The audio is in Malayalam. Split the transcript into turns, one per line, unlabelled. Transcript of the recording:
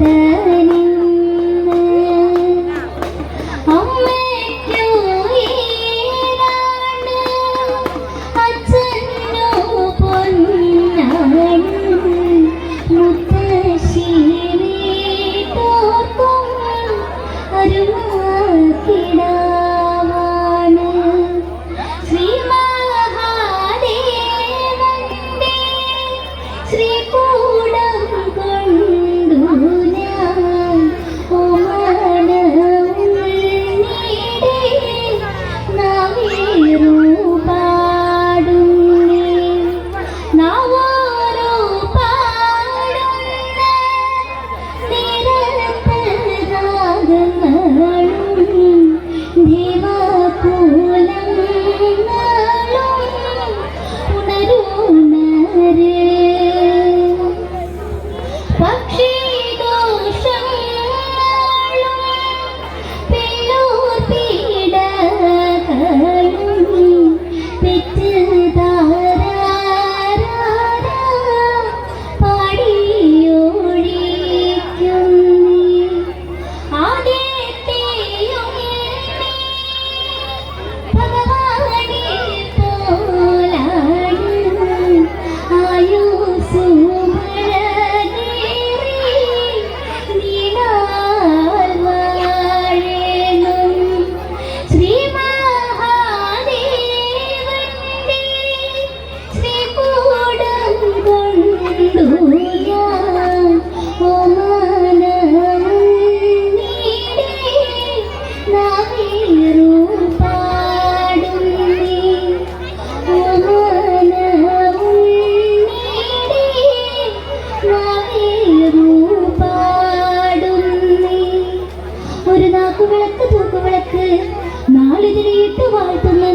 பார்த்த വാക്കുവിളക്ക് തൂക്കുവിളക്ക് നാളിതിരിയിട്ട് വാഴ്ത്തുന്ന